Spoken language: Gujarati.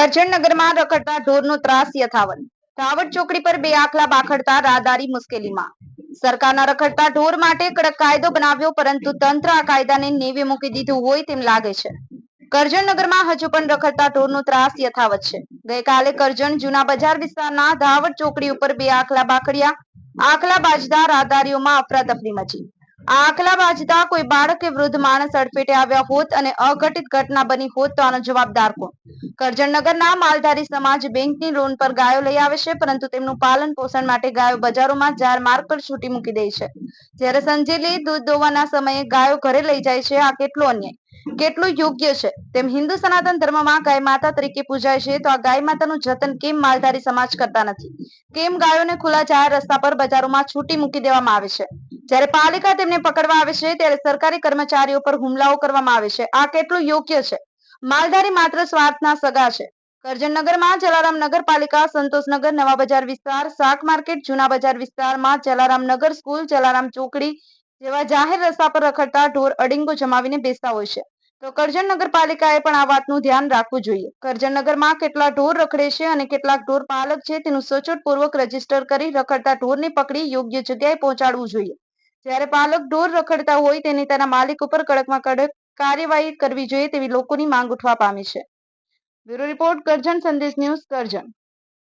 કરજણનગરમાં રખડતા ઢોરનો ત્રાસ યથાવત. રાવટ ચોકડી પર બે આખલા બાખડતા રાહદારી મુશ્કેલીમાં. સરકારના રખડતા ઢોર માટે કડક કાયદો બનાવ્યો, પરંતુ તંત્ર આ કાયદાને નેવે મૂકી દીધું હોય તેમ લાગે છે. કરજણનગરમાં હજુ પણ રખડતા ઢોરનો ત્રાસ યથાવત છે. ગઈકાલે કરજણ જૂના બજાર વિસ્તારના ધાવટ ચોકડી ઉપર બે આખલા બાખડ્યા. આખલા બાજતા રાહદારીઓમાં અફરાતફરી મચી. આ બાજતા કોઈ બાળક કે વૃદ્ધ માણસ અડફેટે આવ્યા હોત અને અઘટિત ઘટના બની હોત તો આનો જવાબદાર કોણ? કરજણનગરના માલધારી સમાજ બેંકની લોન પર ગાયો લઈ આવે છે, પરંતુ તેમનું પાલન પોષણ માટે ગાયો બજારોમાં જાર માર્ગ પર છૂટી મૂકી દે છે. જ્યારે સંજેલી દૂધ દોવાના સમયે ગાયો ઘરે લઈ જાય છે, આ કેટલો અન્યાય? કેટલું યોગ્ય છે? તેમ હિન્દુ સનાતન ધર્મમાં ગાય માતા તરીકે પૂજાય છે, તો આ ગાય માતાનું જતન કેમ માલધારી સમાજ કરતા નથી? કેમ ગાયોને ખુલ્લા જાહેર રસ્તા પર બજારોમાં છૂટી મૂકી દેવામાં આવે છે? જ્યારે પાલિકા તેમને પકડવા આવે છે, ત્યારે સરકારી કર્મચારીઓ પર હુમલાઓ કરવામાં આવે છે. આ કેટલું યોગ્ય છે? માલધારી માત્ર સ્વાર્થના સગા છે. કરજણનગરમાં જલારામ નગરપાલિકા, સંતોષનગર, નવા બજાર વિસ્તાર, શાક માર્કેટ, જૂના બજાર વિસ્તારમાં જલારામ નગર સ્કૂલ, જલારામ ચોકડી જેવા જાહેર રસ્તા પર રખડતા ઢોર અડિંગો જમાવીને બેસતા હોય છે. તો કરજણ નગરપાલિકાએ પણ આ વાતનું ધ્યાન રાખવું જોઈએ. કરજણનગરમાં કેટલા ઢોર રખડે છે અને કેટલાક ઢોર પાલક છે તેનું સચોટપૂર્વક રજિસ્ટર કરી રખડતા ઢોરને પકડી યોગ્ય જગ્યાએ પહોંચાડવું જોઈએ. જ્યારે પાલક ઢોર રખડતા હોય તેની તેના માલિક ઉપર કડકમાં કડક કાર્યવાહી કરવી જોઈએ તેવી લોકોની માંગ ઉઠવા પામી છે. બ્યુરો રિપોર્ટ કરજણ સંદેશ ન્યૂઝ કરજણ.